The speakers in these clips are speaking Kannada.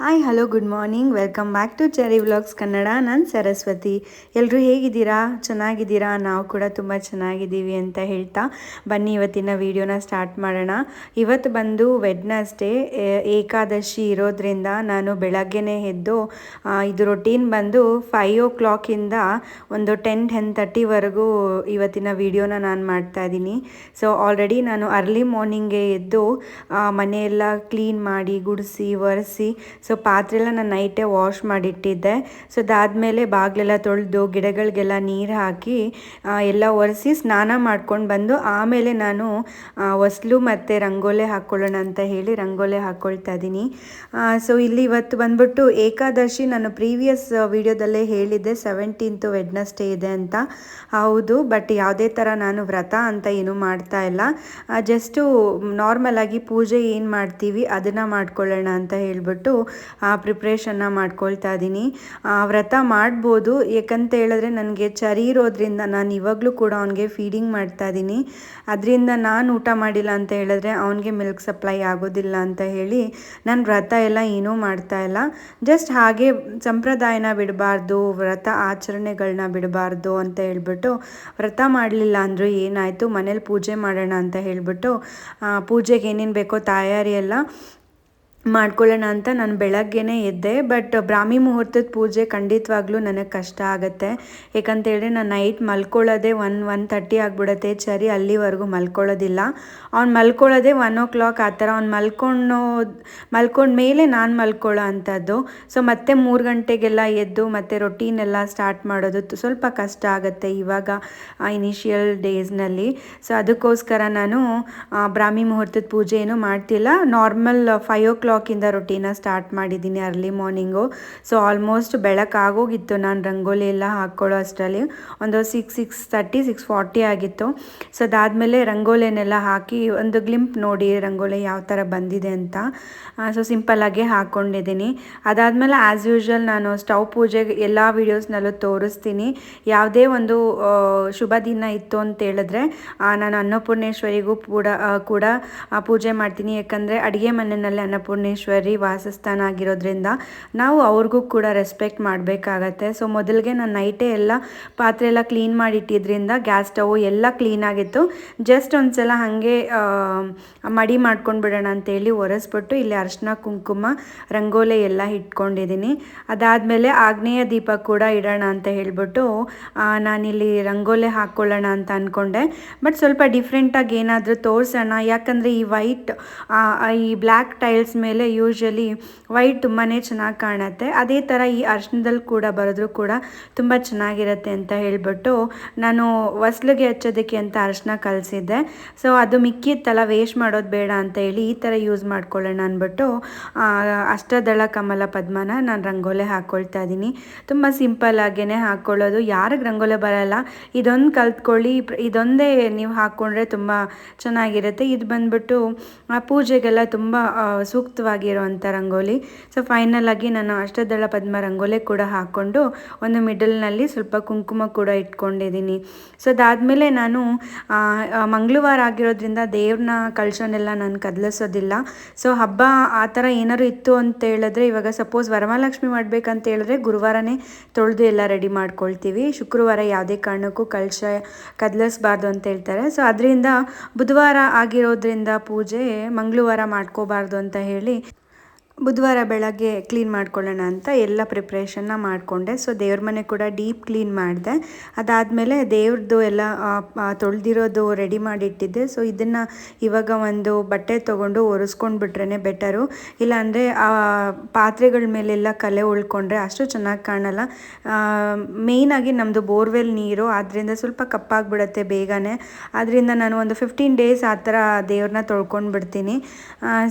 Hi hello good morning welcome back to cherry vlogs Kannada ನಾನು ಸರಸ್ವತಿ. ಎಲ್ಲರೂ ಹೇಗಿದ್ದೀರಾ? ಚೆನ್ನಾಗಿದ್ದೀರಾ? ನಾವು ಕೂಡ ತುಂಬ ಚೆನ್ನಾಗಿದ್ದೀವಿ ಅಂತ ಹೇಳ್ತಾ ಬನ್ನಿ ಇವತ್ತಿನ ವಿಡಿಯೋನ ಸ್ಟಾರ್ಟ್ ಮಾಡೋಣ. ಇವತ್ತು ಬಂದು ವೆಡ್ನಸ್ಡೇ ಏಕಾದಶಿ ಇರೋದ್ರಿಂದ ನಾನು ಬೆಳಗ್ಗೆನೇ ಎದ್ದು ಇದು ರೊಟೀನ್ ಬಂದು ಫೈವ್ ಓ ಕ್ಲಾಕಿಂದ ಒಂದು ಟೆನ್ ಟೆನ್ ತರ್ಟಿವರೆಗೂ ಇವತ್ತಿನ ವೀಡಿಯೋನ ನಾನು ಮಾಡ್ತಾ ಇದ್ದೀನಿ. ಸೊ ಆಲ್ರೆಡಿ ನಾನು ಅರ್ಲಿ ಮಾರ್ನಿಂಗೇ ಎದ್ದು ಮನೆಯೆಲ್ಲ ಕ್ಲೀನ್ ಮಾಡಿ, ಗುಡಿಸಿ, ಒರೆಸಿ ಸೊ ಪಾತ್ರೆಲ್ಲ ನಾನು ನೈಟೇ ವಾಶ್ ಮಾಡಿಟ್ಟಿದ್ದೆ. ಸೊ ಅದಾದಮೇಲೆ ಬಾಗಿಲೆಲ್ಲ ತೊಳೆದು ಗಿಡಗಳಿಗೆಲ್ಲ ನೀರು ಹಾಕಿ ಎಲ್ಲ ಒರೆಸಿ ಸ್ನಾನ ಮಾಡ್ಕೊಂಡು ಬಂದು ಆಮೇಲೆ ನಾನು ಹೊಸ್ಲು ಮತ್ತು ರಂಗೋಲೆ ಹಾಕ್ಕೊಳ್ಳೋಣ ಅಂತ ಹೇಳಿ ರಂಗೋಲೆ ಹಾಕ್ಕೊಳ್ತಾ ಇದ್ದೀನಿ. ಸೊ ಇಲ್ಲಿ ಇವತ್ತು ಬಂದ್ಬಿಟ್ಟು ಏಕಾದಶಿ ನಾನು ಪ್ರೀವಿಯಸ್ ವಿಡಿಯೋದಲ್ಲೇ ಹೇಳಿದ್ದೆ. ಸೆವೆಂಟೀನ್ತು ವೆಡ್ನಸ್ಡೇ ಇದೆ ಅಂತ. ಹೌದು ಬಟ್ ಯಾವುದೇ ಥರ ನಾನು ವ್ರತ ಅಂತ ಏನೂ ಮಾಡ್ತಾ ಇಲ್ಲ. ಜಸ್ಟು ನಾರ್ಮಲ್ ಆಗಿ ಪೂಜೆ ಏನು ಮಾಡ್ತೀವಿ ಅದನ್ನು ಮಾಡ್ಕೊಳ್ಳೋಣ ಅಂತ ಹೇಳ್ಬಿಟ್ಟು ಪ್ರಿಪ್ರೇಷನ್ನ ಮಾಡ್ಕೊಳ್ತಾ ಇದ್ದೀನಿ ವ್ರತ ಮಾಡ್ಬೋದು. ಯಾಕಂತ ಹೇಳಿದ್ರೆ ನನಗೆ ಚರಿ ಇರೋದ್ರಿಂದ ನಾನು ಇವಾಗಲೂ ಕೂಡ ಅವನಿಗೆ ಫೀಡಿಂಗ್ ಮಾಡ್ತಾ ಇದ್ದೀನಿ ಅದರಿಂದ ನಾನು ಊಟ ಮಾಡಿಲ್ಲ ಅಂತ ಹೇಳಿದ್ರೆ ಅವನಿಗೆ ಮಿಲ್ಕ್ ಸಪ್ಲೈ ಆಗೋದಿಲ್ಲ ಅಂತ ಹೇಳಿ ನಾನು ವ್ರತ ಎಲ್ಲ ಏನೂ ಮಾಡ್ತಾ ಇಲ್ಲ. ಜಸ್ಟ್ ಹಾಗೆ ಸಂಪ್ರದಾಯನ ಬಿಡಬಾರ್ದು, ವ್ರತ ಆಚರಣೆಗಳನ್ನ ಬಿಡಬಾರ್ದು ಅಂತ ಹೇಳ್ಬಿಟ್ಟು ವ್ರತ ಮಾಡಲಿಲ್ಲ ಅಂದರೂ ಏನಾಯಿತು? ಮನೇಲಿ ಪೂಜೆ ಮಾಡೋಣ ಅಂತ ಹೇಳಿಬಿಟ್ಟು ಪೂಜೆಗೆ ಏನೇನು ಬೇಕೋ ತಯಾರಿ ಎಲ್ಲ ಮಾಡ್ಕೊಳ್ಳೋಣ ಅಂತ ನಾನು ಬೆಳಗ್ಗೆನೇ ಎದ್ದೆ ಬಟ್ ಬ್ರಾಹ್ಮಿ ಮುಹೂರ್ತದ ಪೂಜೆ ಖಂಡಿತವಾಗ್ಲೂ ನನಗೆ ಕಷ್ಟ ಆಗುತ್ತೆ. ಯಾಕಂತೇಳಿದ್ರೆ ನಾನು ನೈಟ್ ಮಲ್ಕೊಳ್ಳೋದೇ ಒನ್ ಒನ್ ತರ್ಟಿ ಆಗಿಬಿಡುತ್ತೆ. ಚರಿ ಅಲ್ಲಿವರೆಗೂ ಮಲ್ಕೊಳ್ಳೋದಿಲ್ಲ. ಅವ್ನು ಮಲ್ಕೊಳ್ಳೋದೇ ಒನ್ ಓ ಕ್ಲಾಕ್ ಆ ಥರ, ಅವ್ನು ಮಲ್ಕೊಂಡು, ಮಲ್ಕೊಂಡ ಮೇಲೆ ನಾನು ಮಲ್ಕೊಳ್ಳೋ ಅಂಥದ್ದು. ಸೊ ಮತ್ತೆ ಮೂರು ಗಂಟೆಗೆಲ್ಲ ಎದ್ದು, ಮತ್ತೆ ರೊಟೀನ್ ಎಲ್ಲ ಸ್ಟಾರ್ಟ್ ಮಾಡೋದು ಸ್ವಲ್ಪ ಕಷ್ಟ ಆಗುತ್ತೆ ಇವಾಗ ಇನಿಷಿಯಲ್ ಡೇಸ್ನಲ್ಲಿ ಸೊ ಅದಕ್ಕೋಸ್ಕರ ನಾನು ಬ್ರಾಹ್ಮಿ ಮುಹೂರ್ತದ ಪೂಜೆ ಏನು ಮಾಡ್ತಿಲ್ಲ ನಾರ್ಮಲ್ ಫೈವ್ ಓ ಕ್ಲಾಕಿಂದ ರೊಟೀನ ಸ್ಟಾರ್ಟ್ ಮಾಡಿದ್ದೀನಿ ಅರ್ಲಿ ಮಾರ್ನಿಂಗು ಸೊ ಆಲ್ಮೋಸ್ಟ್ ಬೆಳಕಾಗೋಗಿತ್ತು ನಾನು ರಂಗೋಲಿ ಎಲ್ಲ ಹಾಕ್ಕೊಳ್ಳೋ ಅಷ್ಟರಲ್ಲಿ. ಒಂದು six six thirty six forty ಆಗಿತ್ತು. ಸೊ ಅದಾದಮೇಲೆ ರಂಗೋಲಿನೆಲ್ಲ ಹಾಕಿ ಒಂದು ಗ್ಲಿಂಪ್ ನೋಡಿ ರಂಗೋಲಿ ಯಾವ ಥರ ಬಂದಿದೆ ಅಂತ. ಸೊ ಸಿಂಪಲ್ಲಾಗೆ ಹಾಕ್ಕೊಂಡಿದ್ದೀನಿ ಅದಾದಮೇಲೆ ಆ್ಯಸ್ ಯೂಶ್ವಲ್ ನಾನು ಸ್ಟವ್ ಪೂಜೆಗೆ ಎಲ್ಲ ವೀಡಿಯೋಸ್ನಲ್ಲೂ ತೋರಿಸ್ತೀನಿ. ಯಾವುದೇ ಒಂದು ಶುಭ ದಿನ ಇತ್ತು ಅಂತ ಹೇಳಿದ್ರೆ ನಾನು ಅನ್ನಪೂರ್ಣೇಶ್ವರಿಗೂ ಕೂಡ ಕೂಡ ಪೂಜೆ ಮಾಡ್ತೀನಿ. ಯಾಕಂದರೆ ಅಡುಗೆ ಮನೆಯಲ್ಲಿ ಅನ್ನಪೂರ್ಣೇಶ್ವರಿ ವಾಸಸ್ಥಾನ ಆಗಿರೋದ್ರಿಂದ ನಾವು ಅವ್ರಿಗೂ ಕೂಡ ರೆಸ್ಪೆಕ್ಟ್ ಮಾಡಬೇಕಾಗತ್ತೆ. ಸೊ ಮೊದಲಿಗೆ ನಾನು ನೈಟೇ ಎಲ್ಲ ಪಾತ್ರೆ ಎಲ್ಲ ಕ್ಲೀನ್ ಮಾಡಿಟ್ಟಿದ್ರಿಂದ ಗ್ಯಾಸ್ ಸ್ಟವ್ ಎಲ್ಲ ಕ್ಲೀನ್ ಆಗಿತ್ತು. ಜಸ್ಟ್ ಒಂದ್ಸಲ ಹಾಗೆ ಮಡಿ ಮಾಡ್ಕೊಂಡು ಬಿಡೋಣ ಅಂತೇಳಿ ಒರೆಸ್ಬಿಟ್ಟು ಇಲ್ಲಿ ಅರಿಶಿನ, ಕುಂಕುಮ, ರಂಗೋಲೆ ಎಲ್ಲ ಇಟ್ಕೊಂಡಿದ್ದೀನಿ. ಅದಾದಮೇಲೆ ಆಗ್ನೇಯ ದೀಪ ಕೂಡ ಇಡೋಣ ಅಂತ ಹೇಳಿಬಿಟ್ಟು ನಾನಿಲ್ಲಿ ರಂಗೋಲೆ ಹಾಕ್ಕೊಳ್ಳೋಣ ಅಂತ ಅಂದ್ಕೊಂಡೆ ಬಟ್ ಸ್ವಲ್ಪ ಡಿಫ್ರೆಂಟಾಗಿ ಏನಾದರೂ ತೋರಿಸೋಣ. ಯಾಕಂದರೆ ಈ ವೈಟ್ ಈ ಬ್ಲ್ಯಾಕ್ ಟೈಲ್ಸ್ ಮೇಲೆ ಯೂಶ್ವಲಿ ವೈಟ್ ತುಂಬಾ ಚೆನ್ನಾಗಿ ಕಾಣುತ್ತೆ. ಅದೇ ಥರ ಈ ಅರ್ಶನದಲ್ಲಿ ಕೂಡ ಬರೆದ್ರೂ ಕೂಡ ತುಂಬ ಚೆನ್ನಾಗಿರುತ್ತೆ ಅಂತ ಹೇಳಿಬಿಟ್ಟು ನಾನು ಹೊಸ್ಲಿಗೆ ಹಚ್ಚೋದಕ್ಕೆ ಅಂತ ಅರ್ಶನ ಕಲಿಸಿದ್ದೆ. ಸೊ ಅದು ಮಿಕ್ಕಿತ್ತಲ್ಲ ವೇಸ್ಟ್ ಮಾಡೋದು ಬೇಡ ಅಂತ ಹೇಳಿ ಈ ಥರ ಯೂಸ್ ಮಾಡ್ಕೊಳ್ಳೋಣ ಅಂದ್ಬಿಟ್ಟು ಅಷ್ಟದಳ ಕಮಲ ಪದ್ಮನ ನಾನು ರಂಗೋಲೆ ಹಾಕ್ಕೊಳ್ತಾ ಇದ್ದೀನಿ ತುಂಬ ಸಿಂಪಲ್ ಆಗೇ ಹಾಕ್ಕೊಳ್ಳೋದು ಯಾರಿಗೆ ರಂಗೋಲೆ ಬರಲ್ಲ ಇದೊಂದು ಕಲ್ತ್ಕೊಳ್ಳಿ. ಇದೊಂದೇ ನೀವು ಹಾಕ್ಕೊಂಡ್ರೆ ತುಂಬ ಚೆನ್ನಾಗಿರುತ್ತೆ. ಇದು ಬಂದ್ಬಿಟ್ಟು ಪೂಜೆಗೆಲ್ಲ ತುಂಬ ಆ, ಸೂಕ್ತವಾಗಿರುವಂಥ ರಂಗೋಲಿ. ಸೊ ಫೈನಲ್ ಆಗಿ ನಾನು ಅಷ್ಟದಳ ಪದ್ಮ ರಂಗೋಲಿ ಕೂಡ ಹಾಕ್ಕೊಂಡು ಒಂದು ಮಿಡಲ್ನಲ್ಲಿ ಸ್ವಲ್ಪ ಕುಂಕುಮ ಕೂಡ ಇಟ್ಕೊಂಡಿದ್ದೀನಿ. ಸೊ ಅದಾದಮೇಲೆ ನಾನು ಮಂಗಳವಾರ ಆಗಿರೋದ್ರಿಂದ ದೇವ್ರನ್ನ ಕಳ್ಸೋನೆಲ್ಲ ನಾನು ಕದಲಿಸೋದಿಲ್ಲ. ಸೊ ಹಬ್ಬ ಆ ಥರ ಏನಾದ್ರು ಇತ್ತು ಅಂತ ಹೇಳಿದ್ರೆ ಇವಾಗ ಸಪೋಸ್ ವರಮಹಾಲಕ್ಷ್ಮಿ ಮಾಡ್ಬೇಕಂತ ಹೇಳಿದ್ರೆ ಗುರುವಾರನೇ ತೊಳೆದು ಎಲ್ಲ ರೆಡಿ ಮಾಡ್ಕೊಳ್ತೀವಿ. ಶುಕ್ರವಾರ ಯಾವುದೇ ಕಾರಣಕ್ಕೂ ಕಳಶ ಕದಲಿಸ್ಬಾರ್ದು ಅಂತ ಹೇಳ್ತಾರೆ. ಸೊ ಅದರಿಂದ ಬುಧವಾರ ಆಗಿರೋದ್ರಿಂದ ಪೂಜೆ ಮಂಗಳವಾರ ಮಾಡ್ಕೋಬಾರ್ದು ಅಂತ ಹೇಳಿ ಹೇಳಿ ಬುಧವಾರ ಬೆಳಗ್ಗೆ ಕ್ಲೀನ್ ಮಾಡ್ಕೊಳ್ಳೋಣ ಅಂತ ಎಲ್ಲ ಪ್ರಿಪ್ರೇಷನ್ನ ಮಾಡಿಕೊಂಡೆ. ಸೊ, ದೇವ್ರ ಮನೆ ಕೂಡ ಡೀಪ್ ಕ್ಲೀನ್ ಮಾಡಿದೆ. ಅದಾದಮೇಲೆ ದೇವ್ರದ್ದು ಎಲ್ಲ ತೊಳೆದಿರೋದು ರೆಡಿ ಮಾಡಿಟ್ಟಿದ್ದೆ. ಸೊ, ಇದನ್ನು ಇವಾಗ ಒಂದು ಬಟ್ಟೆ ತೊಗೊಂಡು ಒರೆಸ್ಕೊಂಡು ಬಿಟ್ರೇ. ಬೆಟರು ಇಲ್ಲಾಂದರೆ ಪಾತ್ರೆಗಳ ಮೇಲೆಲ್ಲ ಕಲೆ ಉಳ್ಕೊಂಡ್ರೆ ಅಷ್ಟು ಚೆನ್ನಾಗಿ ಕಾಣಲ್ಲ. ಮೇಯ್ನಾಗಿ ನಮ್ಮದು ಬೋರ್ವೆಲ್ ನೀರು ಆದ್ದರಿಂದ ಸ್ವಲ್ಪ ಕಪ್ಪಾಗಿಬಿಡತ್ತೆ ಬೇಗನೆ. ಅದರಿಂದ ನಾನು ಒಂದು ಫಿಫ್ಟೀನ್ ಡೇಸ್ ಆ ಥರ ದೇವ್ರನ್ನ ತೊಳ್ಕೊಂಡು ಬಿಡ್ತೀನಿ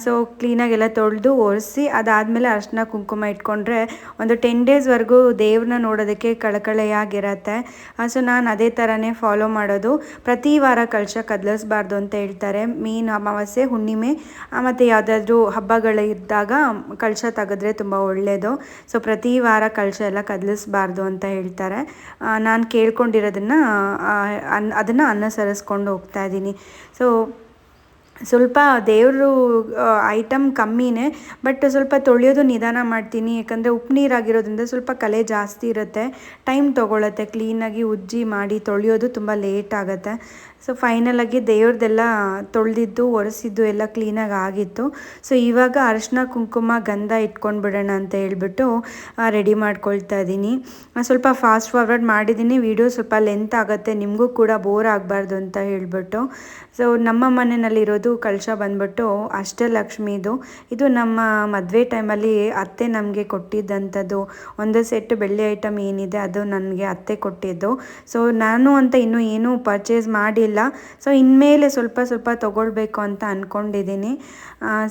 ಸೊ ಕ್ಲೀನಾಗೆಲ್ಲ ತೊಳೆದು ಒರೆಸಿ ಅದಾದಮೇಲೆ ಅರ್ಶಿನ ಕುಂಕುಮ ಇಟ್ಕೊಂಡ್ರೆ ಒಂದು ಟೆನ್ ಡೇಸ್ವರೆಗೂ ದೇವ್ರನ್ನ ನೋಡೋದಕ್ಕೆ ಕಳಕಳೆಯಾಗಿರತ್ತೆ. ಸೊ ನಾನು ಅದೇ ಥರನೇ ಫಾಲೋ ಮಾಡೋದು. ಪ್ರತಿ ವಾರ ಕಳಶ ಕದಲಿಸ್ಬಾರ್ದು ಅಂತ ಹೇಳ್ತಾರೆ. ಮೀನು, ಅಮಾವಾಸ್ಯೆ, ಹುಣ್ಣಿಮೆ ಮತ್ತು ಯಾವುದಾದ್ರೂ ಹಬ್ಬಗಳಿದ್ದಾಗ ಕಳಶ ತೆಗೆದ್ರೆ ತುಂಬ ಒಳ್ಳೆಯದು ಸೊ ಪ್ರತಿ ವಾರ ಕಳಶ ಎಲ್ಲ ಕದಲಿಸ್ಬಾರ್ದು ಅಂತ ಹೇಳ್ತಾರೆ. ನಾನು ಕೇಳ್ಕೊಂಡಿರೋದನ್ನು ಅದನ್ನು ಅನುಸರಿಸ್ಕೊಂಡು ಹೋಗ್ತಾ ಇದ್ದೀನಿ. ಸೊ ಸ್ವಲ್ಪ ದೇವರು ಐಟಮ್ ಕಮ್ಮಿನೇ ಬಟ್ ಸ್ವಲ್ಪ ತೊಳೆಯೋದು ನಿಧಾನ ಮಾಡ್ತೀನಿ. ಯಾಕಂದರೆ ಉಪ್ಪು ನೀರಾಗಿರೋದ್ರಿಂದ ಸ್ವಲ್ಪ ಕಲೆ ಜಾಸ್ತಿ ಇರುತ್ತೆ. ಟೈಮ್ ತೊಗೊಳತ್ತೆ. ಕ್ಲೀನಾಗಿ ಉಜ್ಜಿ ಮಾಡಿ ತೊಳೆಯೋದು ತುಂಬ ಲೇಟ್ ಆಗುತ್ತೆ. ಸೊ ಫೈನಲಾಗಿ ದೇವ್ರದ್ದೆಲ್ಲ ತೊಳೆದಿದ್ದು, ಒರೆಸಿದ್ದು, ಎಲ್ಲ ಕ್ಲೀನಾಗಿ ಆಗಿತ್ತು. ಸೊ ಇವಾಗ ಅರಿಶಿನ, ಕುಂಕುಮ, ಗಂಧ ಇಟ್ಕೊಂಡು ಬಿಡೋಣ ಅಂತ ಹೇಳ್ಬಿಟ್ಟು ರೆಡಿ ಮಾಡ್ಕೊಳ್ತಾ ಇದ್ದೀನಿ. ಸ್ವಲ್ಪ ಫಾಸ್ಟ್ ಫಾರ್ವರ್ಡ್ ಮಾಡಿದ್ದೀನಿ. ವಿಡಿಯೋ ಸ್ವಲ್ಪ ಲೆಂತ್ ಆಗುತ್ತೆ. ನಿಮಗೂ ಕೂಡ ಬೋರ್ ಆಗಬಾರ್ದು ಅಂತ ಹೇಳ್ಬಿಟ್ಟು. ಸೊ ನಮ್ಮ ಮನೆಯಲ್ಲಿರೋದು ಕಳಶ ಬಂದ್ಬಿಟ್ಟು ಅಷ್ಟಲಕ್ಷ್ಮಿದು ಇದು ನಮ್ಮ ಮದುವೆ ಟೈಮಲ್ಲಿ ಅತ್ತೆ ನಮಗೆ ಕೊಟ್ಟಿದ್ದಂಥದ್ದು. ಒಂದು ಸೆಟ್ ಬೆಳ್ಳಿ ಐಟಮ್ ಏನಿದೆ, ಅದು ನನಗೆ ಅತ್ತೆ ಕೊಟ್ಟಿದ್ದು. ಸೊ ನಾನು ಅಂತ ಇನ್ನೂ ಏನೂ ಪರ್ಚೇಸ್ ಮಾಡಿಲ್ಲ ಸೊ ಇನ್ಮೇಲೆ ಸ್ವಲ್ಪ ಸ್ವಲ್ಪ ತೊಗೊಳ್ಬೇಕು ಅಂತ ಅಂದ್ಕೊಂಡಿದ್ದೀನಿ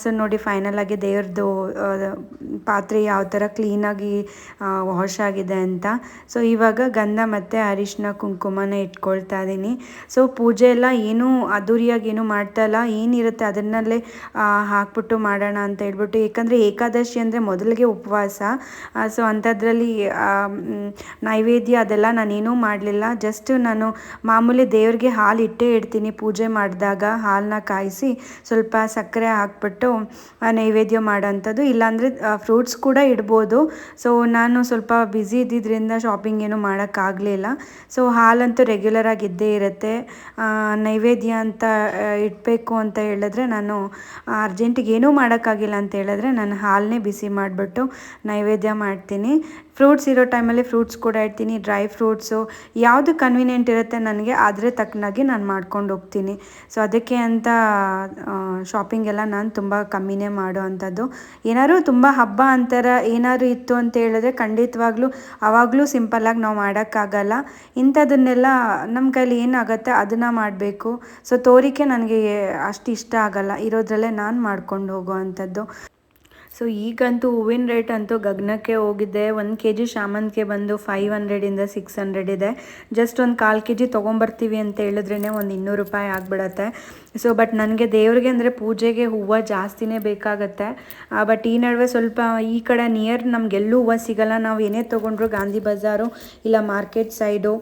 ಸೊ ನೋಡಿ ಫೈನಲ್ ಆಗಿ ದೇವ್ರದ್ದು ಪಾತ್ರೆ ಯಾವ ಥರ ಕ್ಲೀನಾಗಿ ವಾಶ್ ಆಗಿದೆ ಅಂತ. ಸೊ ಇವಾಗ ಗಂಧ ಮತ್ತು ಅರಿಶಿನ ಕುಂಕುಮನ ಇಟ್ಕೊಳ್ತಾ ಇದ್ದೀನಿ ಸೊ ಪೂಜೆ ಎಲ್ಲ ಏನೂ ಅದ್ದೂರಿಯಾಗಿ ಏನೂ ಮಾಡ್ತಾ ಇಲ್ಲ. ಏನಿರುತ್ತೆ ಅದನ್ನಲ್ಲೇ ಹಾಕ್ಬಿಟ್ಟು ಮಾಡೋಣ ಅಂತ ಹೇಳ್ಬಿಟ್ಟು, ಏಕೆಂದರೆ ಏಕಾದಶಿ ಅಂದರೆ ಮೊದಲಿಗೆ ಉಪವಾಸ. ಸೊ ಅಂಥದ್ರಲ್ಲಿ ನೈವೇದ್ಯ ಅದೆಲ್ಲ ನಾನೇನೂ ಮಾಡಲಿಲ್ಲ. ಜಸ್ಟ್ ನಾನು ಮಾಮೂಲಿ ದೇವ್ರಿಗೆ ಹಾಲು ಇಟ್ಟೇ ಇಡ್ತೀನಿ. ಪೂಜೆ ಮಾಡಿದಾಗ ಹಾಲನ್ನ ಕಾಯಿಸಿ ಸ್ವಲ್ಪ ಸಕ್ಕರೆ ಹಾಕ್ಬಿಟ್ಟು ನೈವೇದ್ಯ ಮಾಡೋಂಥದ್ದು. ಇಲ್ಲಾಂದರೆ ಫ್ರೂಟ್ಸ್ ಕೂಡ ಇಡ್ಬೋದು. ಸೊ ನಾನು ಸ್ವಲ್ಪ ಬ್ಯುಸಿ ಇದ್ದಿದ್ದರಿಂದ ಶಾಪಿಂಗ್ ಏನೂ ಮಾಡೋಕ್ಕಾಗಲಿಲ್ಲ ಸೊ ಹಾಲಂತೂ ರೆಗ್ಯುಲರಾಗಿ ಇದ್ದೇ ಇರುತ್ತೆ. ನೈವೇದ್ಯ ಅಂತ ಇಡಬೇಕು ಅಂತ ಹೇಳಿದ್ರೆ ನಾನು ಅರ್ಜೆಂಟಿಗೆ ಏನೂ ಮಾಡೋಕ್ಕಾಗಿಲ್ಲ ಅಂತ ಹೇಳಿದ್ರೆ ನಾನು ಹಾಲನ್ನೇ ಬಿಸಿ ಮಾಡಿಬಿಟ್ಟು ನೈವೇದ್ಯ ಮಾಡ್ತೀನಿ. ಫ್ರೂಟ್ಸ್ ಇರೋ ಟೈಮಲ್ಲಿ ಫ್ರೂಟ್ಸ್ ಕೂಡ ಇಡ್ತೀನಿ, ಡ್ರೈ ಫ್ರೂಟ್ಸು. ಯಾವುದು ಕನ್ವಿನಿಯೆಂಟ್ ಇರುತ್ತೆ ನನಗೆ, ಆದರೆ ತಕ್ಕನಾಗಿ ನಾನು ಮಾಡ್ಕೊಂಡು ಹೋಗ್ತೀನಿ. ಸೊ ಅದಕ್ಕೆ ಅಂತ ಶಾಪಿಂಗ್ ಎಲ್ಲ ನಾನು ತುಂಬ ಕಮ್ಮಿನೇ ಮಾಡೋ ಅಂಥದ್ದು. ಏನಾದ್ರು ತುಂಬ ಹಬ್ಬ ಅಂತಾರ ಏನಾದ್ರು ಇತ್ತು ಅಂತ ಹೇಳಿದ್ರೆ ಖಂಡಿತವಾಗ್ಲೂ ಆವಾಗಲೂ ಸಿಂಪಲ್ಲಾಗಿ ನಾವು ಮಾಡೋಕ್ಕಾಗಲ್ಲ. ಇಂಥದನ್ನೆಲ್ಲ ನಮ್ಮ ಕೈಲಿ ಏನಾಗುತ್ತೆ ಅದನ್ನು ಮಾಡಬೇಕು. ಸೊ ತೋರಿಕೆ ನನಗೆ ಅಷ್ಟು ಇಷ್ಟ ಆಗಲ್ಲ. ಇರೋದ್ರಲ್ಲೇ ನಾನು ಮಾಡ್ಕೊಂಡು ಹೋಗೋ ಅಂಥದ್ದು. ಸೊ ಈಗಂತೂ ಹೂವಿನ ರೇಟ್ ಅಂತೂ ಗಗನಕ್ಕೆ ಹೋಗಿದೆ. ಒಂದು ಕೆ ಜಿ ಶಾಮಂತಿಗೆ ಬಂದು ಫೈವ್ ಹಂಡ್ರೆಡಿಂದ ಸಿಕ್ಸ್ ಹಂಡ್ರೆಡ್ ಇದೆ. ಜಸ್ಟ್ ಒಂದು ಕಾಲು ಕೆ ಜಿ ತೊಗೊಂಬರ್ತೀವಿ ಅಂತ ಹೇಳಿದ್ರೇ ಒಂದು ಇನ್ನೂರು ರೂಪಾಯಿ ಆಗಿಬಿಡತ್ತೆ. ಸೊ ಬಟ್ ನನಗೆ ದೇವ್ರಿಗೆ ಅಂದರೆ ಪೂಜೆಗೆ ಹೂವು ಜಾಸ್ತಿನೇ ಬೇಕಾಗತ್ತೆ. ಬಟ್ ಈ ನಡುವೆ ಸ್ವಲ್ಪ ಈ ಕಡೆ ನಿಯರ್ ನಮಗೆಲ್ಲೂ ಹೂವು ಸಿಗಲ್ಲ. ನಾವು ಏನೇ ತೊಗೊಂಡ್ರು ಗಾಂಧಿ ಬಜಾರು ಇಲ್ಲ ಮಾರ್ಕೆಟ್ ಸೈಡು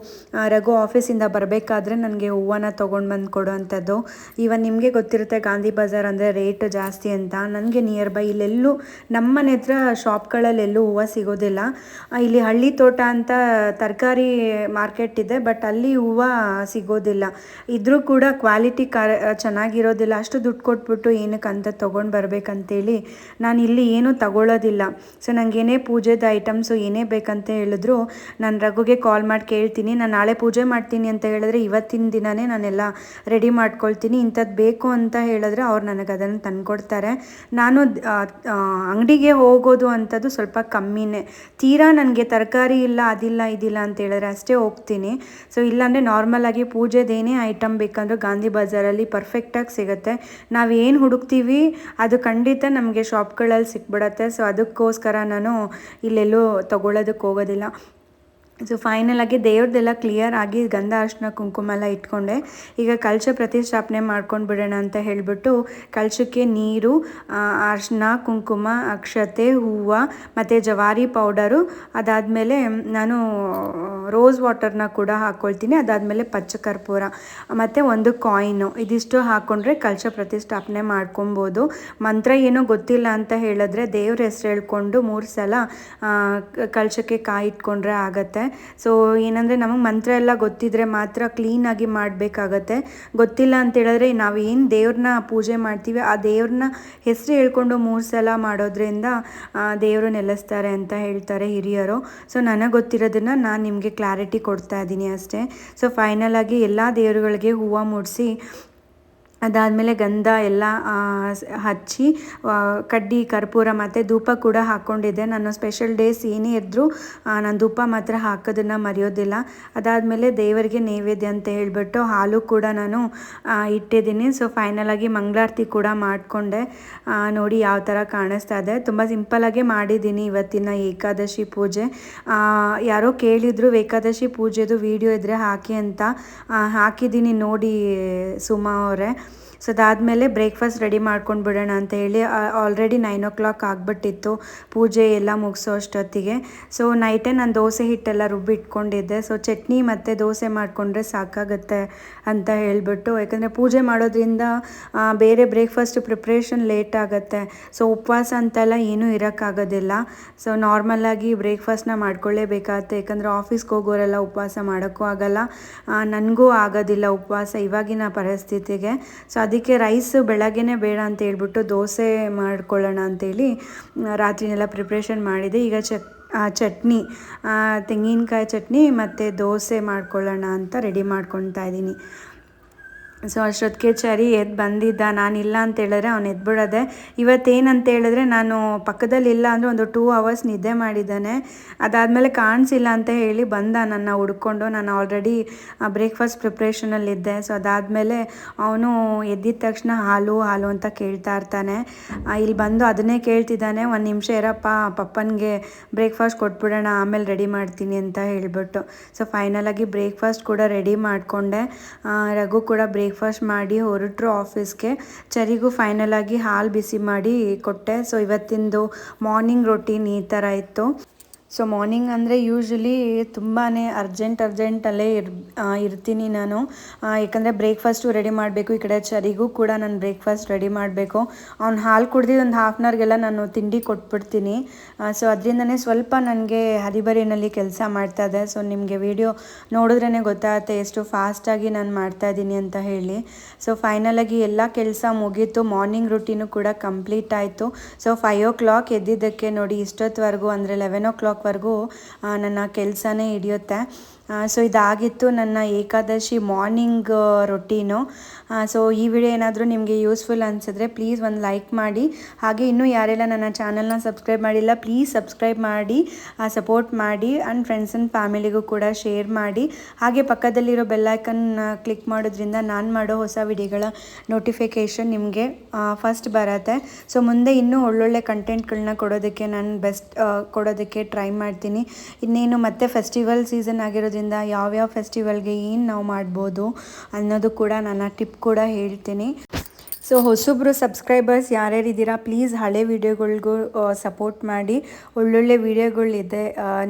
ರಘು ಆಫೀಸಿಂದ ಬರಬೇಕಾದ್ರೆ ನನಗೆ ಹೂವನ್ನ ತೊಗೊಂಡು ಬಂದು ಕೊಡುವಂಥದ್ದು ಇವನ್ ನಿಮಗೆ ಗೊತ್ತಿರುತ್ತೆ ಗಾಂಧಿ ಬಜಾರ್ ಅಂದರೆ ರೇಟ್ ಜಾಸ್ತಿ ಅಂತ. ನನಗೆ ನಿಯರ್ ಬೈ ಇಲ್ಲೆಲ್ಲೂ ನಮ್ಮ ಮನೆ ಹತ್ರ ಶಾಪ್ಗಳಲ್ಲೆಲ್ಲೂ ಹೂವು ಸಿಗೋದಿಲ್ಲ. ಇಲ್ಲಿ ಹಳ್ಳಿ ತೋಟ ಅಂತ ತರಕಾರಿ ಮಾರ್ಕೆಟ್ ಇದೆ ಬಟ್ ಅಲ್ಲಿ ಹೂವು ಸಿಗೋದಿಲ್ಲ. ಇದ್ರೂ ಕೂಡ ಕ್ವಾಲಿಟಿ ಕ ಚೆನ್ನಾಗಿರೋದಿಲ್ಲ, ಅಷ್ಟು ದುಡ್ಡು ಕೊಟ್ಬಿಟ್ಟು ಏನಕ್ಕೆ ಅಂತ ತೊಗೊಂಡು ಬರಬೇಕಂತೇಳಿ ನಾನು ಇಲ್ಲಿ ಏನೂ ತಗೊಳ್ಳೋದಿಲ್ಲ ಸೊ ನನಗೆ ಏನೇ ಪೂಜೆದ ಐಟಮ್ಸು ಏನೇ ಬೇಕಂತ ಹೇಳಿದ್ರು ನಾನು ರಘುಗೆ ಕಾಲ್ ಮಾಡಿ ಕೇಳ್ತೀನಿ. ನಾನು ನಾಳೆ ಪೂಜೆ ಮಾಡ್ತೀನಿ ಅಂತ ಹೇಳಿದ್ರೆ ಇವತ್ತಿನ ದಿನವೇ ನಾನೆಲ್ಲ ರೆಡಿ ಮಾಡ್ಕೊಳ್ತೀನಿ. ಇಂಥದ್ದು ಬೇಕು ಅಂತ ಹೇಳಿದ್ರೆ ಅವ್ರು ನನಗೆ ಅದನ್ನು ತಂದುಕೊಡ್ತಾರೆ. ನಾನು ಅಂಗಡಿಗೆ ಹೋಗೋದು ಅಂಥದ್ದು ಸ್ವಲ್ಪ ಕಮ್ಮಿನೇ. ತೀರಾ ನನಗೆ ತರಕಾರಿ ಇಲ್ಲ, ಅದಿಲ್ಲ, ಇದಿಲ್ಲ ಅಂತ ಹೇಳಿದ್ರೆ ಅಷ್ಟೇ ಹೋಗ್ತೀನಿ. ಸೊ ಇಲ್ಲಾಂದರೆ ನಾರ್ಮಲಾಗಿ ಪೂಜೆದೇನೇ ಐಟಮ್ ಬೇಕಂದ್ರೆ ಗಾಂಧಿ ಬಜಾರಲ್ಲಿ ಪರ್ಫೆಕ್ಟಾಗಿ ಸಿಗುತ್ತೆ. ನಾವು ಏನು ಹುಡುಕ್ತೀವಿ, ಅದು ಖಂಡಿತ ನಮಗೆ ಶಾಪ್ಗಳಲ್ಲಿ ಸಿಕ್ಬಿಡತ್ತೆ. ಸೊ ಅದಕ್ಕೋಸ್ಕರ ನಾನು ಇಲ್ಲೆಲ್ಲೂ ತೊಗೊಳೋದಕ್ಕೆ ಹೋಗೋದಿಲ್ಲ. ಸೊ ಫೈನಲ್ ಆಗಿ ದೇವ್ರದ್ದೆಲ್ಲ ಕ್ಲಿಯರ್ ಆಗಿ ಗಂಧ ಅರ್ಶನ ಕುಂಕುಮ ಎಲ್ಲ ಇಟ್ಕೊಂಡೆ. ಈಗ ಕಲಶ ಪ್ರತಿಷ್ಠಾಪನೆ ಮಾಡ್ಕೊಂಡು ಬಿಡೋಣ ಅಂತ ಹೇಳಿಬಿಟ್ಟು ಕಲಶಕ್ಕೆ ನೀರು ಅರ್ಶನ, ಕುಂಕುಮ, ಅಕ್ಷತೆ, ಹೂವು ಮತ್ತು ಜವಾರಿ ಪೌಡರು ಅದಾದಮೇಲೆ ನಾನು ರೋಸ್ ವಾಟರ್ನ ಕೂಡ ಹಾಕ್ಕೊಳ್ತೀನಿ ಅದಾದಮೇಲೆ ಪಚ್ಚ ಕರ್ಪೂರ ಮತ್ತು ಒಂದು ಕಾಯಿನು ಇದಿಷ್ಟು ಹಾಕ್ಕೊಂಡ್ರೆ ಕಲಶ ಪ್ರತಿಷ್ಠಾಪನೆ ಮಾಡ್ಕೊಬೋದು. ಮಂತ್ರ ಏನೂ ಗೊತ್ತಿಲ್ಲ ಅಂತ ಹೇಳಿದ್ರೆ ದೇವ್ರ ಹೆಸರು ಹೇಳ್ಕೊಂಡು ಮೂರು ಸಲ ಕಲಶಕ್ಕೆ ಕಾಯಿ ಇಟ್ಕೊಂಡ್ರೆ ಆಗತ್ತೆ. ಸೊ ಏನಂದರೆ ನಮಗೆ ಮಂತ್ರ ಎಲ್ಲ ಗೊತ್ತಿದ್ರೆ ಮಾತ್ರ ಕ್ಲೀನಾಗಿ ಮಾಡಬೇಕಾಗತ್ತೆ. ಗೊತ್ತಿಲ್ಲ ಅಂತ ಹೇಳಿದ್ರೆ ನಾವು ಏನು ದೇವ್ರನ್ನ ಪೂಜೆ ಮಾಡ್ತೀವಿ, ಆ ದೇವ್ರನ್ನ ಹೆಸರು ಹೇಳ್ಕೊಂಡು ಮೂರು ಸಲ ಮಾಡೋದ್ರಿಂದ ದೇವರು ನೆಲೆಸ್ತಾರೆ ಅಂತ ಹೇಳ್ತಾರೆ ಹಿರಿಯರು. ಸೊ ನನಗೆ ಗೊತ್ತಿರೋದನ್ನು ನಾನು ನಿಮಗೆ ಕ್ಲಾರಿಟಿ ಕೊಡ್ತಾ ಇದ್ದೀನಿ ಅಷ್ಟೇ. ಸೊ ಫೈನಲ್ ಆಗಿ ಎಲ್ಲ ದೇವರುಗಳಿಗೆ ಹೂವು ಮುಡಿಸಿ ಅದಾದಮೇಲೆ ಗಂಧ ಎಲ್ಲ ಹಚ್ಚಿ ಕಡ್ಡಿ, ಕರ್ಪೂರ ಮತ್ತು ಧೂಪ ಕೂಡ ಹಾಕ್ಕೊಂಡಿದ್ದೆ ನಾನು ಸ್ಪೆಷಲ್ ಡೇಸ್ ಏನೇ ಇದ್ದರೂ ನಾನು ಧೂಪ ಮಾತ್ರ ಹಾಕೋದನ್ನು ಮರೆಯೋದಿಲ್ಲ. ಅದಾದಮೇಲೆ ದೇವರಿಗೆ ನೈವೇದ್ಯ ಅಂತ ಹೇಳಿಬಿಟ್ಟು ಹಾಲು ಕೂಡ ನಾನು ಇಟ್ಟಿದ್ದೀನಿ. ಸೊ ಫೈನಲಾಗಿ ಮಂಗಳಾರತಿ ಕೂಡ ಮಾಡಿಕೊಂಡೆ. ನೋಡಿ ಯಾವ ಥರ ಕಾಣಿಸ್ತಾ ಇದೆ. ತುಂಬ ಸಿಂಪಲಾಗೆ ಮಾಡಿದ್ದೀನಿ ಇವತ್ತಿನ ಏಕಾದಶಿ ಪೂಜೆ. ಯಾರೋ ಕೇಳಿದರು ಏಕಾದಶಿ ಪೂಜೆದು ವಿಡಿಯೋ ಇದ್ದರೆ ಹಾಕಿ ಅಂತ ಹಾಕಿದ್ದೀನಿ ನೋಡಿ ಸುಮಾ ಅವರೇ. ಸೊ ಅದಾದಮೇಲೆ ಬ್ರೇಕ್ಫಾಸ್ಟ್ ರೆಡಿ ಮಾಡ್ಕೊಂಡು ಬಿಡೋಣ ಅಂತ ಹೇಳಿ ಆಲ್ರೆಡಿ ನೈನ್ ಓ ಕ್ಲಾಕ್ ಆಗಿಬಿಟ್ಟಿತ್ತು. ಪೂಜೆ ಎಲ್ಲ ಮುಗಿಸೋ ಅಷ್ಟೊತ್ತಿಗೆ. ಸೊ ನೈಟೇ ನಾನು ದೋಸೆ ಹಿಟ್ಟೆಲ್ಲ ರುಬ್ಬಿಟ್ಕೊಂಡಿದ್ದೆ ಸೊ ಚಟ್ನಿ ಮತ್ತು ದೋಸೆ ಮಾಡಿಕೊಂಡ್ರೆ ಸಾಕಾಗುತ್ತೆ ಅಂತ ಹೇಳಿಬಿಟ್ಟು, ಯಾಕಂದರೆ ಪೂಜೆ ಮಾಡೋದ್ರಿಂದ ಬೇರೆ ಬ್ರೇಕ್ಫಾಸ್ಟ್ ಪ್ರಿಪ್ರೇಷನ್ ಲೇಟ್ ಆಗುತ್ತೆ. ಸೊ ಉಪವಾಸ ಅಂತೆಲ್ಲ ಏನೂ ಇರೋಕ್ಕಾಗೋದಿಲ್ಲ. ಸೊ ನಾರ್ಮಲಾಗಿ ಬ್ರೇಕ್ಫಾಸ್ಟ್ನ ಮಾಡ್ಕೊಳ್ಳೇಬೇಕಾಗತ್ತೆ. ಯಾಕಂದರೆ ಆಫೀಸ್ಗೆ ಹೋಗೋರೆಲ್ಲ ಉಪವಾಸ ಮಾಡೋಕ್ಕೂ ಆಗಲ್ಲ. ನನಗೂ ಆಗೋದಿಲ್ಲ ಉಪವಾಸ ಇವಾಗಿನ ಪರಿಸ್ಥಿತಿಗೆ. ಸೊ ಅದಕ್ಕೆ ರೈಸ್ ಬೆಳಗ್ಗೆನೇ ಬೇಡ ಅಂತ ಹೇಳ್ಬಿಟ್ಟು ದೋಸೆ ಮಾಡ್ಕೊಳ್ಳೋಣ ಅಂತೇಳಿ ರಾತ್ರಿನೆಲ್ಲ ಪ್ರಿಪ್ರೇಷನ್ ಮಾಡಿದೆ. ಈಗ ಆ, ಚಟ್ನಿ ತೆಂಗಿನಕಾಯಿ ಚಟ್ನಿ ಮತ್ತು ದೋಸೆ ಮಾಡ್ಕೊಳ್ಳೋಣ ಅಂತ ರೆಡಿ ಮಾಡ್ಕೊತಾ ಇದ್ದೀನಿ. ಸೊ ಅಷ್ಟೊತ್ತಿಗೆ ಚರಿ ಎದ್ದು ಬಂದಿದ್ದ ಇಲ್ಲ ಅಂತ ಹೇಳಿದ್ರೆ ಅವ್ನು ಎದ್ಬಿಡೋದೆ. ಇವತ್ತೇನಂತ ಹೇಳಿದ್ರೆ ನಾನು ಪಕ್ಕದಲ್ಲಿ ಇಲ್ಲ ಅಂದರೆ ಒಂದು ಟೂ ಅವರ್ಸ್ ನಿದ್ದೆ ಮಾಡಿದ್ದಾನೆ. ಅದಾದಮೇಲೆ ಕಾಣಿಸಿಲ್ಲ ಅಂತ ಹೇಳಿ ಬಂದ ನನ್ನ ಹುಡ್ಕೊಂಡು. ನಾನು ಆಲ್ರೆಡಿ ಬ್ರೇಕ್ಫಾಸ್ಟ್ ಪ್ರಿಪ್ರೇಷನಲ್ಲಿದ್ದೆ ಸೊ ಅದಾದಮೇಲೆ ಅವನು ಎದ್ದಿದ ತಕ್ಷಣ ಹಾಲು ಹಾಲು ಅಂತ ಕೇಳ್ತಾ ಇರ್ತಾನೆ. ಇಲ್ಲಿ ಬಂದು ಅದನ್ನೇ ಕೇಳ್ತಿದ್ದಾನೆ. ಒಂದು ನಿಮಿಷ ಇರಪ್ಪ, ಪಪ್ಪನಿಗೆ ಬ್ರೇಕ್ಫಾಸ್ಟ್ ಕೊಟ್ಬಿಡೋಣ, ಆಮೇಲೆ ರೆಡಿ ಮಾಡ್ತೀನಿ ಅಂತ ಹೇಳಿಬಿಟ್ಟು. ಸೊ ಫೈನಲಾಗಿ ಬ್ರೇಕ್ಫಾಸ್ಟ್ ಕೂಡ ರೆಡಿ ಮಾಡಿಕೊಂಡೆ. ರಘು ಕೂಡ ಬ್ರೇಕ್ಫಾಸ್ಟ್ ಮಾಡಿ ಹೊರಟ್ರು ಆಫೀಸ್ಗೆ. ಚರಿಗೂ ಆಗಿ ಹಾಲು ಬಿಸಿ ಮಾಡಿ ಕೊಟ್ಟೆ. ಸೊ ಇವತ್ತಿಂದು ಮಾರ್ನಿಂಗ್ ರೊಟೀನ್ ಈ ಥರ ಇತ್ತು. ಸೊ ಮಾರ್ನಿಂಗ್ ಅಂದರೆ ಯೂಶ್ವಲಿ ತುಂಬಾ ಅರ್ಜೆಂಟ್ ಅರ್ಜೆಂಟಲ್ಲೇ ಇರ್ ಇರ್ತೀನಿ ನಾನು. ಯಾಕಂದರೆ ಬ್ರೇಕ್ಫಾಸ್ಟು ರೆಡಿ ಮಾಡಬೇಕು. ಈ ಕಡೆ ಚರಿಗೂ ಕೂಡ ನಾನು ಬ್ರೇಕ್ಫಾಸ್ಟ್ ರೆಡಿ ಮಾಡಬೇಕು. ಅವ್ನು ಹಾಲು ಕುಡ್ದಿದ್ದು ಒಂದು ಹಾಫ್ ಆನ್ ಅವರ್ಗೆಲ್ಲ ನಾನು ತಿಂಡಿ ಕೊಟ್ಬಿಡ್ತೀನಿ. ಸೊ ಅದರಿಂದನೇ ಸ್ವಲ್ಪ ನನಗೆ ಹರಿಬರಿನಲ್ಲಿ ಕೆಲಸ ಮಾಡ್ತಾ ಇದೆ. ಸೊ ನಿಮಗೆ ವಿಡಿಯೋ ನೋಡಿದ್ರೇ ಗೊತ್ತಾಗುತ್ತೆ ಎಷ್ಟು ಫಾಸ್ಟಾಗಿ ನಾನು ಮಾಡ್ತಾ ಇದ್ದೀನಿ ಅಂತ ಹೇಳಿ. ಸೊ ಫೈನಲಾಗಿ ಎಲ್ಲ ಕೆಲಸ ಮುಗೀತು. ಮಾರ್ನಿಂಗ್ ರುಟೀನು ಕೂಡ ಕಂಪ್ಲೀಟ್ ಆಯಿತು. ಸೊ ಫೈವ್ ಓ ಕ್ಲಾಕ್ ಎದ್ದಿದ್ದಕ್ಕೆ ನೋಡಿ ಇಷ್ಟೊತ್ತವರೆಗೂ ಅಂದರೆ ಲೆವೆನ್ ಓ ಕ್ಲಾಕ್ವರೆಗೂ ನನ್ನ ಕೆಲಸನೇ ಹಿಡಿಯುತ್ತೆ. ಸೊ ಇದಾಗಿತ್ತು ನನ್ನ ಏಕಾದಶಿ ಮಾರ್ನಿಂಗ್ ರೊಟೀನು. ಸೊ ಈ ವಿಡಿಯೋ ಏನಾದರೂ ನಿಮಗೆ ಯೂಸ್ಫುಲ್ ಅನಿಸಿದ್ರೆ ಪ್ಲೀಸ್ ಒಂದು ಲೈಕ್ ಮಾಡಿ. ಹಾಗೆ ಇನ್ನೂ ಯಾರೆಲ್ಲ ನನ್ನ ಚಾನಲ್ನ ಸಬ್ಸ್ಕ್ರೈಬ್ ಮಾಡಿಲ್ಲ, ಪ್ಲೀಸ್ ಸಬ್ಸ್ಕ್ರೈಬ್ ಮಾಡಿ ಸಪೋರ್ಟ್ ಮಾಡಿ ಆ್ಯಂಡ್ ಫ್ರೆಂಡ್ಸ್ ಆ್ಯಂಡ್ ಫ್ಯಾಮಿಲಿಗೂ ಕೂಡ ಶೇರ್ ಮಾಡಿ. ಹಾಗೆ ಪಕ್ಕದಲ್ಲಿರೋ ಬೆಲ್ಲೈಕನ್ ಕ್ಲಿಕ್ ಮಾಡೋದ್ರಿಂದ ನಾನು ಮಾಡೋ ಹೊಸ ವಿಡಿಯೋಗಳ ನೋಟಿಫಿಕೇಷನ್ ನಿಮಗೆ ಫಸ್ಟ್ ಬರುತ್ತೆ. ಸೊ ಮುಂದೆ ಇನ್ನೂ ಒಳ್ಳೊಳ್ಳೆ ಕಂಟೆಂಟ್ಗಳನ್ನ ಕೊಡೋದಕ್ಕೆ ನಾನು ಬೆಸ್ಟ್ ಕೊಡೋದಕ್ಕೆ ಟ್ರೈ ಮಾಡ್ತೀನಿ. ಇನ್ನೇನು ಮತ್ತೆ ಫೆಸ್ಟಿವಲ್ ಸೀಸನ್ ಆಗಿರೋದ್ರಿಂದ ಯಾವ್ಯಾವ ಫೆಸ್ಟಿವಲ್ಗೆ ಏನು ನಾವು ಮಾಡ್ಬೋದು ಅನ್ನೋದು ಕೂಡ ನನ್ನ ಟಿಪ್ ಕೂಡ ಹೇಳ್ತೀನಿ. ಸೊ ಹೊಸೊಬ್ಬರು ಸಬ್ಸ್ಕ್ರೈಬರ್ಸ್ ಯಾರ್ಯಾರಿದ್ದೀರಾ ಪ್ಲೀಸ್ ಹಳೆ ವೀಡಿಯೋಗಳಿಗೂ ಸಪೋರ್ಟ್ ಮಾಡಿ. ಒಳ್ಳೊಳ್ಳೆ ವೀಡಿಯೋಗಳಿದೆ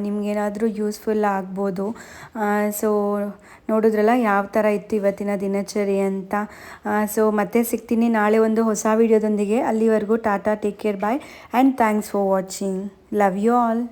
ನಿಮಗೇನಾದರೂ ಯೂಸ್ಫುಲ್ ಆಗ್ಬೋದು. ಸೊ ನೋಡಿದ್ರಲ್ಲ ಯಾವ ಥರ ಇತ್ತು ಇವತ್ತಿನ ದಿನಚರಿ ಅಂತ. ಸೊ ಮತ್ತೆ ಸಿಗ್ತೀನಿ ನಾಳೆ ಒಂದು ಹೊಸ ವೀಡಿಯೋದೊಂದಿಗೆ. ಅಲ್ಲಿವರೆಗೂ tata take care bye and thanks for watching love you all